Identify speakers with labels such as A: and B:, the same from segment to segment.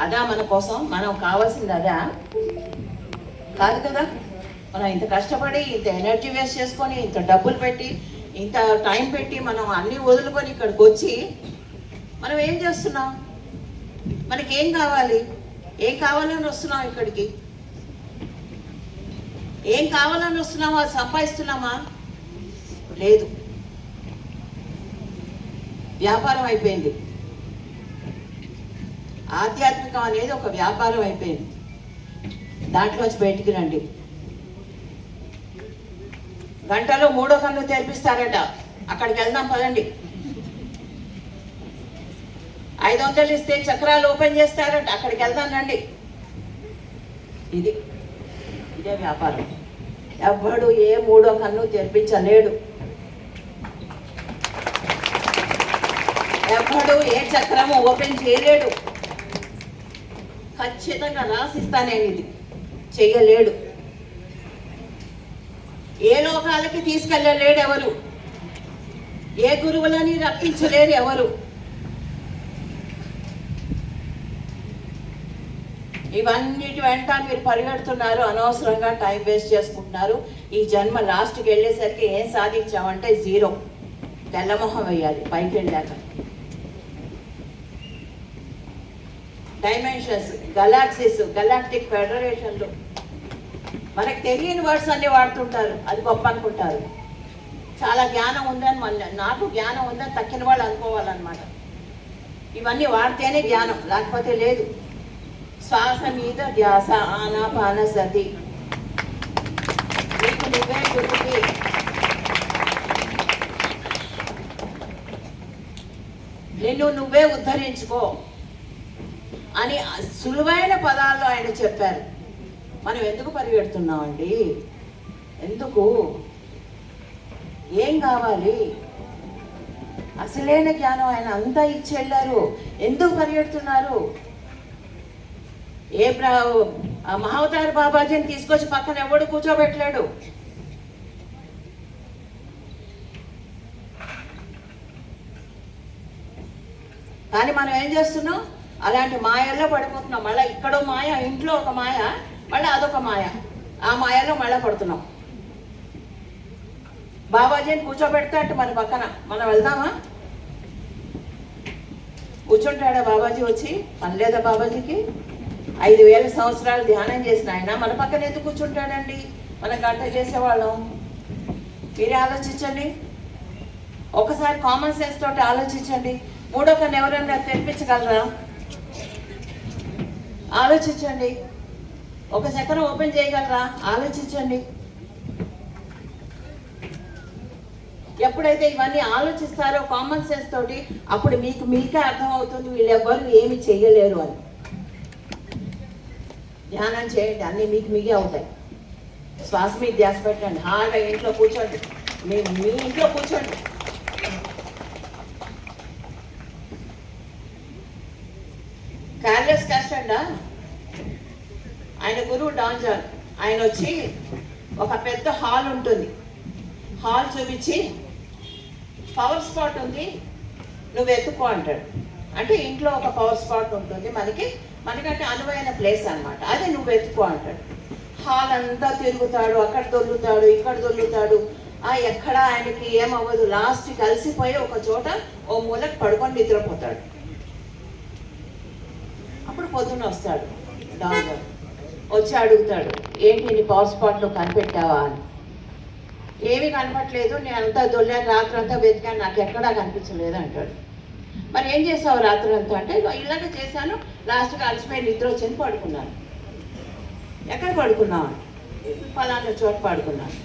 A: అదా మన కోసం మనం కావాల్సింది అదా? కాదు కదా? మనం ఇంత కష్టపడి ఇంత ఎనర్జీ వేస్ట్ చేసుకొని ఇంత డబ్బులు పెట్టి ఇంత టైం పెట్టి మనం అన్నీ వదులుకొని ఇక్కడికి వచ్చి మనం ఏం చేస్తున్నాం? మనకి ఏం కావాలి? ఏం కావాలని వస్తున్నాం ఇక్కడికి? ఏం కావాలని వస్తున్నామా? అది సంపాదిస్తున్నామా? లేదు. వ్యాపారం అయిపోయింది. ఆధ్యాత్మికం అనేది ఒక వ్యాపారం అయిపోయింది. దాంట్లోంచి బయటికి రండి. గంటలో మూడో కన్ను తెరిపిస్తారట. అక్కడికి వెళ్దాం పదండి. ఐదు వందలు ఇస్తే చక్రాలు ఓపెన్ చేస్తారట. అక్కడికి వెళ్దాం రండి. ఇది ఇదే వ్యాపారం. ఎవ్వడు ఏ మూడో కన్ను తెరిపించలేడు. ఎవ్వడు ఏ చక్రము ఓపెన్ చేయలేడు. ఖచ్చితంగా రాసిస్తానేది ఇది చెయ్యలేడు. ఏ లోకాలకి తీసుకెళ్ళలేడు ఎవరు? ఏ గురువులని రప్పించలేరు ఎవరు? ఇవన్నిటి వెంట మీరు పరిగెడుతున్నారు అనవసరంగా టైం వేస్ట్ చేసుకుంటున్నారు. ఈ జన్మ లాస్ట్కి వెళ్ళేసరికి ఏం సాధించామంటే జీరో. తెల్లమొహం వేయాలి పైకి వెళ్ళాక డైమెన్షన్స్ గలాక్సీస్ గలాక్టిక్ ఫెడరేషన్లు మనకు తెలియని వర్డ్స్ అన్ని వాడుతుంటారు. అది గొప్ప అనుకుంటారు. చాలా జ్ఞానం ఉందని మన నాకు జ్ఞానం ఉందని తక్కిన వాళ్ళు అనుకోవాలన్నమాట. ఇవన్నీ వాడితేనే జ్ఞానం లేకపోతే లేదు. శ్వాస మీద ధ్యాస ఆనాపాన సతి. మీకు నువ్వే గురుకి నిన్ను నువ్వే ఉద్ధరించుకో. అని సులువైన పదాల్లో ఆయన చెప్పారు. మనం ఎందుకు పరిగెడుతున్నామండి? ఎందుకు? ఏం కావాలి? అసలైన జ్ఞానం ఆయన అంతా ఇచ్చి వెళ్ళారు. ఎందుకు పరిగెడుతున్నారు? ఏ ప్ర ఆ మహావతార బాబాజీని తీసుకొచ్చి పక్కన ఎవడు కూర్చోబెట్టలేడు? కానీ మనం ఏం చేస్తున్నాం? అలాంటి మాయల్లో పడిపోతున్నాం. మళ్ళీ ఇక్కడో మాయ ఇంట్లో ఒక మాయ మళ్ళీ అదొక మాయ. ఆ మాయలో మళ్ళీ పడుతున్నాం. బాబాజీని కూర్చోబెడతాడు మన పక్కన. మనం వెళ్దామా? కూర్చుంటాడా బాబాజీ వచ్చి? పని లేదా బాబాజీకి? ఐదు వేల సంవత్సరాలు ధ్యానం చేసిన ఆయన మన పక్కన ఎందుకు కూర్చుంటాడండి? మనం గంట చేసేవాళ్ళం. మీరే ఆలోచించండి. ఒకసారి కామన్ సెన్స్ తోటి ఆలోచించండి. మూడో కన్నా ఎవరైనా తెప్పించగలరా? ఆలోచించండి. ఒక చక్రం ఓపెన్ చేయగలరా? ఆలోచించండి. ఎప్పుడైతే ఇవన్నీ ఆలోచిస్తారో కామన్ సెన్స్ తోటి అప్పుడు మీకు మీకే అర్థమవుతుంది వీళ్ళెవ్వరు ఏమి చేయలేరు అని. ధ్యానం చేయండి. అన్నీ మీకు మీకే అవుతాయి శ్వాస మీద ధ్యాస పెట్టండి. హాయిగా ఇంట్లో కూర్చోండి. మీ మీ ఇంట్లో కూర్చోండి. కార్లెస్ కాస్టండా ఆయన గురువు డాంజాన్ ఆయన వచ్చి ఒక పెద్ద హాల్ ఉంటుంది. హాల్ చూపించి పవర్ స్పాట్ ఉంది నువ్వు ఎత్తుకో అంటాడు. అంటే ఇంట్లో ఒక పవర్ స్పాట్ ఉంటుంది. మనకి మనకంటే అనువైన ప్లేస్ అనమాట అది నువ్వు ఎత్తుకో అంటాడు. హాల్ అంతా తిరుగుతాడు అక్కడ దొల్లుతాడు ఇక్కడ దొల్లుతాడు ఆ ఎక్కడ ఆయనకి ఏమవ్వదు. లాస్ట్ కలిసిపోయి ఒక చోట ఓ మూలకు పడుకొని నిద్రపోతాడు. అప్పుడు పొద్దున్న వస్తాడు? డాక్టర్ వచ్చి అడుగుతాడు ఏంటి నీ పవర్ స్పాట్లో కనిపెట్టావా? అని. ఏమీ కనపట్లేదు నేను అంతా దొల్లాను రాత్రి అంతా వెతికాను నాకు ఎక్కడా కనిపించలేదు అంటాడు. మరి ఏం చేసావు రాత్రి అంతా అంటే ఇలాగ చేశాను లాస్ట్గా అలసిపోయి నిద్ర వచ్చింది పడుకున్నాను. ఎక్కడ పడుకున్నావు? ఫలానా చోట పడుకున్నాను.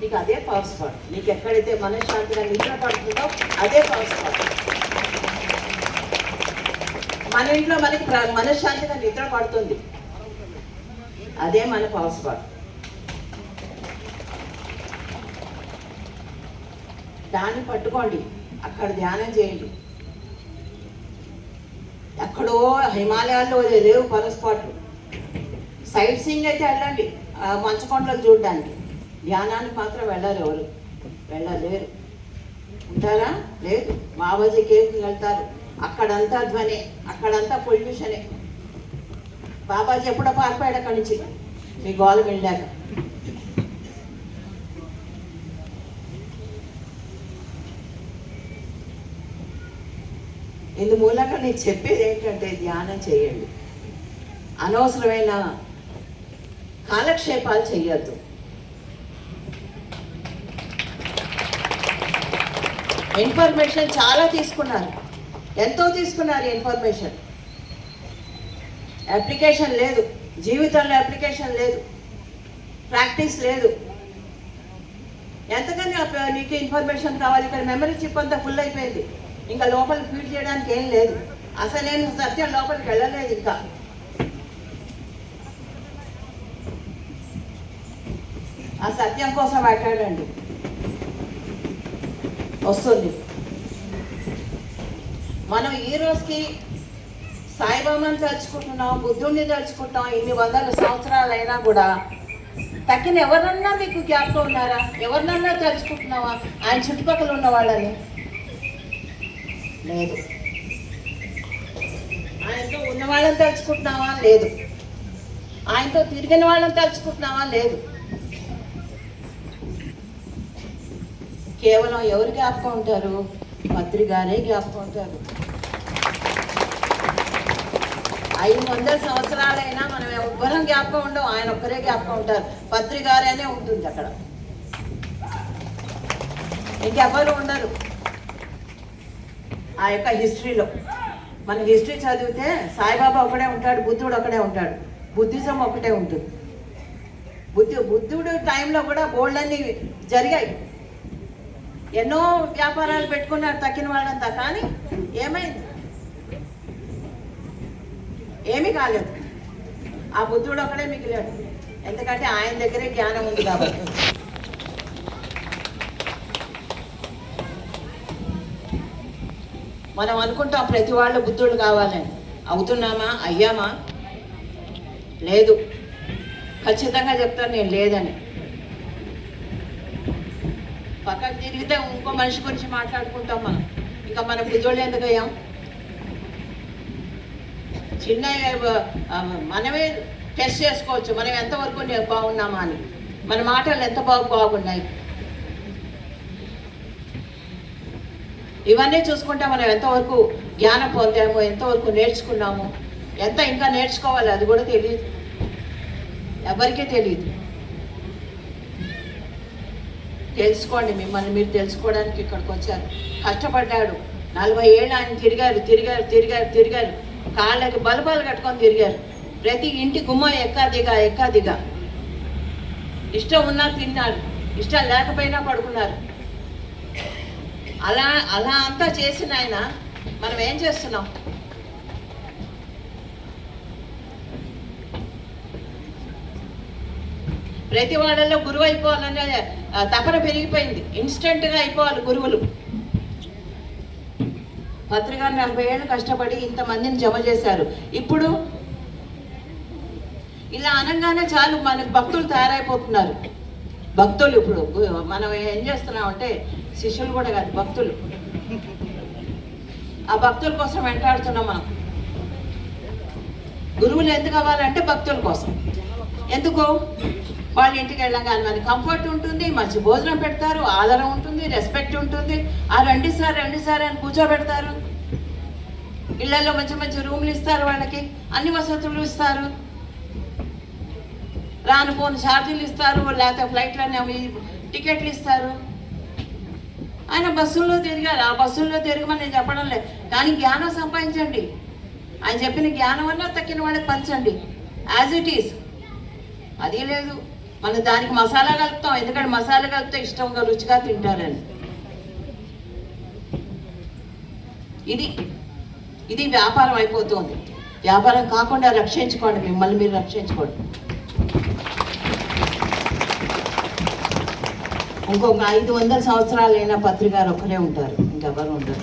A: నీకు అదే పవర్ స్పాట్ నీకు ఎక్కడైతే మనశ్శాంతిగా నిద్ర పడుతుందో అదే పవర్ స్పాట్. మన ఇంట్లో మనకి మనశ్శాంతిగా నిద్ర పడుతుంది. అదే మన పవర్ దాన్ని పట్టుకోండి. అక్కడ ధ్యానం చేయండి. ఎక్కడో హిమాలయాల్లో లేవు పవర్ స్పాట్లు సైట్ సీయింగ్ అయితే వెళ్ళండి. ఆ మంచుకొండలు చూడడానికి. ధ్యానానికి మాత్రం వెళ్ళరు ఎవరు? వెళ్ళలేరు. ఉంటారా? లేదు. బాబాజీ కేవ్కి వెళ్తారు. అక్కడంతా ధ్వని అక్కడంతా పొల్యూషనే. బాబాజీ ఎప్పుడో పారిపోయాడు అక్కడి నుంచి. మీ గోలు వెళ్ళాక ఇందుమూలంగా నేను చెప్పేది ఏంటంటే ధ్యానం చేయండి. అనవసరమైన కాలక్షేపాలు చేయొద్దు ఇన్ఫర్మేషన్ చాలా తీసుకున్నారు. ఎంతో తీసుకున్నారు ఇన్ఫర్మేషన్. అప్లికేషన్ లేదు. జీవితంలో అప్లికేషన్ లేదు. ప్రాక్టీస్ లేదు. ఎంతకని అప్ప- నీకు ఇన్ఫర్మేషన్ కావాలి. ఇక్కడ మెమరీ చిప్ అంతా ఫుల్ అయిపోయింది. ఇంకా లోపల ఫీడ్ చేయడానికి ఏం లేదు. అసలు నేను సత్యం లోపలికి వెళ్ళలేదు ఇంకా. ఆ సత్యం కోసం మాట్లాడండి. వస్తుంది. మనం ఈ రోజుకి సాయిబాబాను తలుచుకుంటున్నాం బుద్ధుడిని తలుచుకుంటాం ఇన్ని వందల సంవత్సరాలు అయినా కూడా తక్కిన ఎవరన్నా మీకు జ్ఞాపకం ఉన్నారా? ఎవరినన్నా తలుచుకుంటున్నావా? ఆయన చుట్టుపక్కల ఉన్న వాళ్ళని? లేదు. ఆయనతో ఉన్న వాళ్ళని తలుచుకుంటున్నావా? లేదు. ఆయనతో తిరిగిన వాళ్ళని తలుచుకుంటున్నావా? లేదు. కేవలం ఎవరు జ్ఞాపకం ఉంటారు? పత్రి గారే జ్ఞాపకం ఉంటారు ఐదు వందల సంవత్సరాలైనా మనం ఎవ్వరం జ్ఞాపకం ఉండవు. ఆయన ఒక్కరే జ్ఞాపకం ఉంటారు. పత్రి గారేనే ఉంటుంది అక్కడ. ఇంకెవ్వరు ఉండరు. ఆ యొక్క హిస్టరీలో. మన హిస్టరీ చదివితే సాయిబాబా ఒకడే ఉంటాడు బుద్ధుడు ఒకడే ఉంటాడు. బుద్ధిజం ఒకటే ఉంటుంది. బుద్ధి బుద్ధుడు టైంలో కూడా బోల్డన్ని జరిగాయి. ఎన్నో వ్యాపారాలు పెట్టుకున్నారు తక్కిన వాళ్ళంతా కానీ ఏమైంది? ఏమీ కాలేదు. ఆ బుద్ధుడు ఒకడే మిగిలాడు. ఎందుకంటే ఆయన దగ్గరే జ్ఞానం ఉంది కాబట్టి. మనం అనుకుంటాం ప్రతి వాళ్ళు బుద్ధుడు కావాలని. అవుతున్నామా? అయ్యామా? లేదు. ఖచ్చితంగా చెప్తాను నేను లేదని. పక్కన తిరిగితే ఇంకో మనిషి గురించి మాట్లాడుకుంటాం మనం ఇంకా మన బుద్ధోళ్ళు ఎందుకయ్యాం? చిన్న మనమే టెస్ట్ చేసుకోవచ్చు. మనం ఎంతవరకు బాగున్నామా అని. మన మాటలు ఎంత బాగు బాగున్నాయి? ఇవన్నీ చూసుకుంటే మనం ఎంతవరకు జ్ఞానం పొందాము ఎంతవరకు నేర్చుకున్నాము ఎంత ఇంకా నేర్చుకోవాలి అది కూడా తెలియదు ఎవరికీ తెలియదు తెలుసుకోండి మిమ్మల్ని మీరు తెలుసుకోవడానికి ఇక్కడికి వచ్చారు. కష్టపడ్డాడు. నలభై ఏళ్ళు ఆయన తిరిగారు తిరిగారు తిరిగారు తిరిగారు. కాళ్ళకి బలబాలు కట్టుకొని తిరిగారు. ప్రతి ఇంటి గుమ్మం ఎక్కా ఎక్కాదిగా. ఎక్కా ఇష్టం ఉన్నా తిన్నారు ఇష్టం లేకపోయినా పడుకున్నారు. అలా అలా అంతా చేసిన ఆయన మనం ఏం చేస్తున్నాం? ప్రతి వాళ్ళలో గురువు అయిపోవాలనే తపన పెరిగిపోయింది. ఇన్స్టెంట్గా అయిపోవాలి గురువులు. పత్రిక నలభై ఏళ్ళు కష్టపడి ఇంతమందిని జమ చేశారు. ఇప్పుడు ఇలా అనగానే చాలు మనకు భక్తులు తయారైపోతున్నారు. భక్తులు ఇప్పుడు మనం ఏం చేస్తున్నామంటే శిష్యులు కూడా కాదు భక్తులు. ఆ భక్తుల కోసం వెంటాడుతున్నాం మనం. గురువులు ఎందుకు అవ్వాలంటే భక్తుల కోసం. ఎందుకు? వాళ్ళ ఇంటికి వెళ్ళగానే మనకి కంఫర్ట్ ఉంటుంది మంచి భోజనం పెడతారు ఆదరం ఉంటుంది రెస్పెక్ట్ ఉంటుంది. ఆ రండి సార్ రండి సార్ అని కూర్చోబెడతారు. ఇళ్ళలో మంచి మంచి రూమ్లు ఇస్తారు వాళ్ళకి అన్ని వసతులు ఇస్తారు. రాను పోను ఛార్జీలు ఇస్తారు లేకపోతే ఫ్లైట్లోనే అవి టికెట్లు ఇస్తారు. ఆయన బస్సుల్లో తిరిగారు ఆ బస్సుల్లో తిరగమని నేను చెప్పడం లేదు. కానీ జ్ఞానం సంపాదించండి. ఆయన చెప్పిన జ్ఞానం అన్నా తక్కిన వాళ్ళకి పంచండి. యాజ్ ఇట్ ఈస్ అది లేదు. మనం దానికి మసాలా కలుపుతాం. ఎందుకంటే మసాలా కలిపితే ఇష్టంగా రుచిగా తింటారని. ఇది ఇది వ్యాపారం అయిపోతుంది. వ్యాపారం కాకుండా రక్షించుకోండి మిమ్మల్ని మీరు రక్షించుకోండి. ఇంకొక ఐదు వందల సంవత్సరాలైనా పత్రికారు ఒక్కరే ఉంటారు. ఇంకెవరు ఉండరు.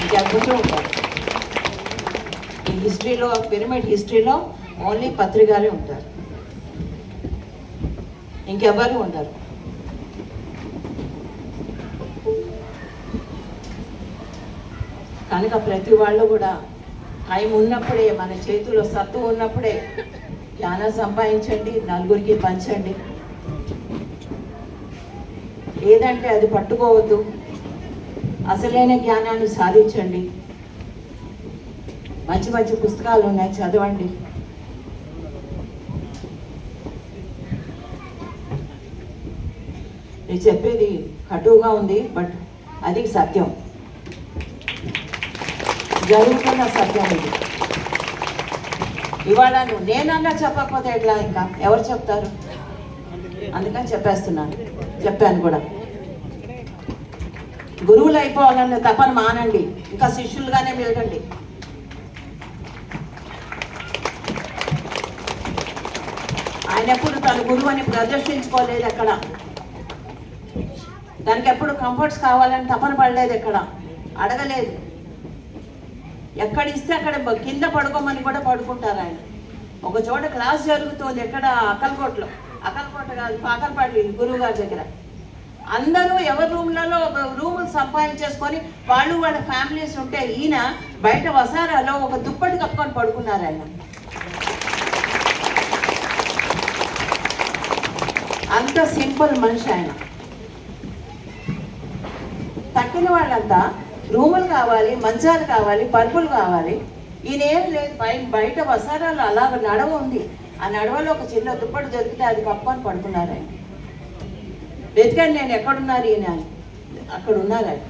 A: ఇంకెవరు ఉంటారు. ఈ హిస్టరీలో పిరమిడ్ హిస్టరీలో ఓన్లీ పత్రికారే ఉంటారు. ఇంకెవరు ఉండరు. కనుక ప్రతి వాళ్ళు కూడా టైం ఉన్నప్పుడే మన చేతిలో సత్తు ఉన్నప్పుడే జ్ఞానం సంపాదించండి నలుగురికి పంచండి. ఏదంటే అది పట్టుకోవద్దు. అసలైన జ్ఞానాన్ని సాధించండి. మంచి మంచి పుస్తకాలు ఉన్నాయి చదవండి. నేను చెప్పేది కటువుగా ఉంది బట్ అది సత్యం. జరుగుతున్న సత్యం ఇది. ఇవాళ నువ్వు నేనన్నా చెప్పకపోతే ఎట్లా ఇంకా? ఎవరు చెప్తారు? అందుకని చెప్పేస్తున్నాను. చెప్పాను కూడా. గురువులు అయిపోవాలన్న తపన మానండి. ఇంకా శిష్యులుగానే మెలగండి. ఆయన ఎప్పుడు తన గురువు అని ప్రదర్శించుకోలేదు అక్కడ దానికి ఎప్పుడు కంఫర్ట్స్ కావాలని తపన పడలేదు ఎక్కడ? అడగలేదు. ఎక్కడ ఇస్తే అక్కడ కింద పడుకోమని కూడా పడుకుంటారు ఆయన. ఒక చోట క్లాస్ జరుగుతుంది ఎక్కడ? అక్కలకోటలో అక్కలకోట కాదు పాకలపాటి గురువు గారి దగ్గర. అందరూ ఎవరి రూమ్లలో రూములు సంపాదించేసుకొని వాళ్ళు వాళ్ళ ఫ్యామిలీస్ ఉంటే ఈయన బయట వసారాలో ఒక దుప్పటి కప్పుకొని పడుకున్నారు ఆయన. అంత సింపుల్ మనిషి ఆయన. పక్కన వాళ్ళంతా రూములు కావాలి మంచాలు కావాలి పరుపులు కావాలి. ఈయన లేదు బయట బయట వసారాలు అలాగ నడవ ఉంది. ఆ నడవలో ఒక చిన్న దుప్పటి దొరికితే అది కప్పుకొని పడుకున్నారు. ఆయన వెతికాను నేను ఎక్కడున్నారు ఈయన అక్కడ ఉన్నారు. ఆయన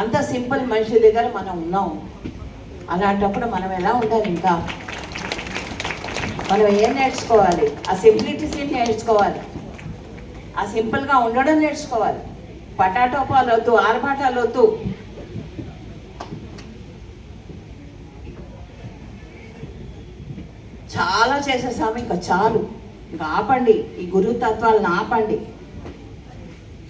A: అంత సింపుల్ మనిషి దగ్గర మనం ఉన్నాం. అలాంటప్పుడు మనం ఎలా ఉండాలి ఇంకా? మనం ఏం నేర్చుకోవాలి? ఆ సింప్లిటిసిటీ నేర్చుకోవాలి. ఆ సింపుల్గా ఉండడం నేర్చుకోవాలి. పటాటోపాలు వద్దు ఆరపాటాలు వద్దు చాలా చేసేసాము ఇంకా చాలు. ఇంకా ఆపండి ఈ గురువు తత్వాలను ఆపండి.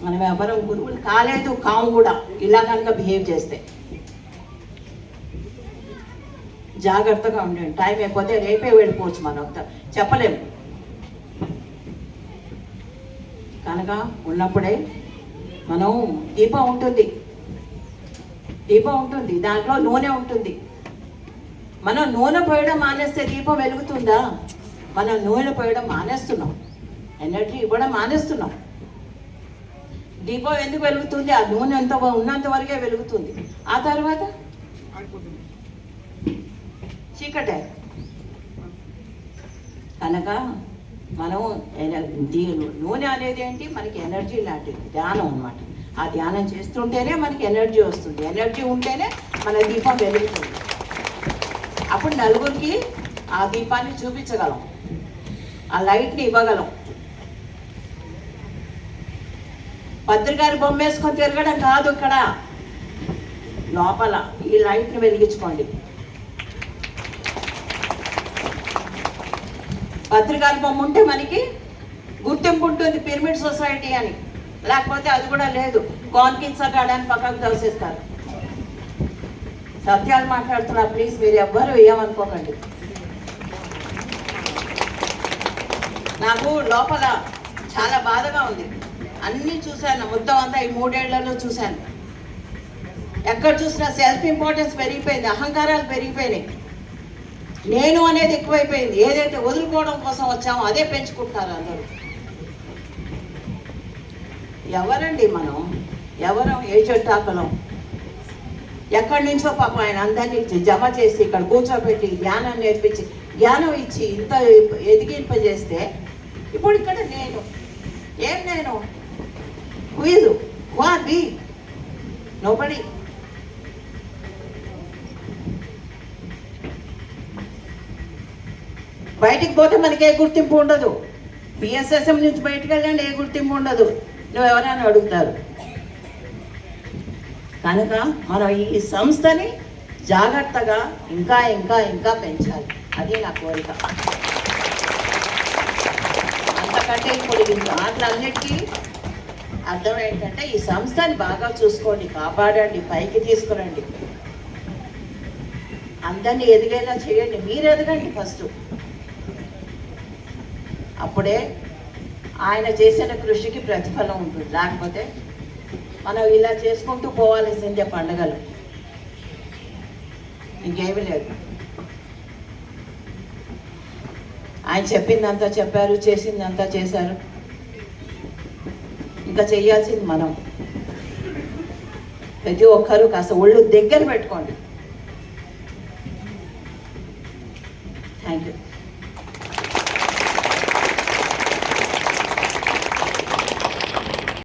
A: మనం ఎవరం గురువులు కాలేదు కాము కూడా. ఇలా కనుక బిహేవ్ చేస్తే. జాగ్రత్తగా ఉండండి. టైం అయిపోతే రేపే వెళ్ళిపోవచ్చు మనం చెప్పలేము. కనుక ఉన్నప్పుడే మనం దీపం ఉంటుంది. దీపం ఉంటుంది. దాంట్లో నూనె ఉంటుంది. మనం నూనె పోయడం మానేస్తే దీపం వెలుగుతుందా? మనం నూనె పోయడం మానేస్తున్నాం. ఎనర్జీ ఇవ్వడం మానేస్తున్నాం. దీపం ఎందుకు వెలుగుతుంది? ఆ నూనె ఎంత ఉన్నంత వరకే వెలుగుతుంది. ఆ తర్వాత? చీకటే. కనుక మనము ఎన- దీ- నూనె అనేది ఏంటి? మనకి ఎనర్జీ లాంటిది ధ్యానం అన్నమాట. ఆ ధ్యానం చేస్తుంటేనే మనకి ఎనర్జీ వస్తుంది. ఎనర్జీ ఉంటేనే మన దీపం వెలుగుతుంది. అప్పుడు నలుగురికి ఆ దీపాన్ని చూపించగలం. ఆ లైట్ని ఇవ్వగలం. పత్రికారి బొమ్మ వేసుకొని తిరగడం కాదు ఇక్కడ. లోపల ఈ లైట్ని వెలిగించుకోండి. పత్రికాల బొమ్మ ఉంటే మనకి గుర్తింపు ఉంటుంది పిరమిడ్ సొసైటీ అని. లేకపోతే అది కూడా లేదు. కాన్కిన్స్ అని పక్కకు దోసేస్తారు సత్యాలు మాట్లాడుతున్నా ప్లీజ్ మీరు ఎవ్వరు ఏమనుకోకండి. నాకు లోపల చాలా బాధగా ఉంది. అన్నీ చూశాను. మొత్తం అంతా ఈ మూడేళ్ళలో చూశాను. ఎక్కడ చూసినా సెల్ఫ్ ఇంపార్టెన్స్ పెరిగిపోయింది. అహంకారాలు పెరిగిపోయినాయి. నేను అనేది ఎక్కువైపోయింది. ఏదైతే వదులుకోవడం కోసం వచ్చామో అదే పెంచుకుంటున్నారు అందరూ. ఎవరండి మనం? ఎవరం? ఏ చెట్టాకలం ఎక్కడి నుంచో పాపం ఆయన అందరినీ జమ చేసి ఇక్కడ కూర్చోబెట్టి జ్ఞానం నేర్పించి జ్ఞానం ఇచ్చి ఇంత ఎదిగింపజేస్తే ఇప్పుడు ఇక్కడ నేను. ఏం నేను? హుయిజు వా బీ నోబడి బయటికి పోతే మనకి ఏ గుర్తింపు ఉండదు. పిఎస్ఎస్ఎం నుంచి బయటకు వెళ్ళండి ఏ గుర్తింపు ఉండదు. నువ్వు ఎవరైనా అడుగుతారు. కనుక మనం ఈ సంస్థని జాగ్రత్తగా ఇంకా ఇంకా ఇంకా పెంచాలి. అది నా కోరిక. అంతకంటే ఇప్పుడు ఈ మాటలన్నిటికీ అర్థం ఏంటంటే ఈ సంస్థని బాగా చూసుకోండి కాపాడండి పైకి తీసుకురండి. అందరినీ ఎదిగేలా చేయండి. మీరు ఎదగండి ఫస్ట్. అప్పుడే ఆయన చేసిన కృషికి ప్రతిఫలం ఉంటుంది. లేకపోతే మనం ఇలా చేసుకుంటూ పోవాల్సిందే పండుగలు. ఇంకేమీ లేదు. ఆయన చెప్పిందంతా చెప్పారు చేసిందంతా చేశారు. ఇంకా చేయాల్సింది మనం. ప్రతి ఒక్కరూ కాస్త ఒళ్ళు దగ్గర పెట్టుకోండి. Thank you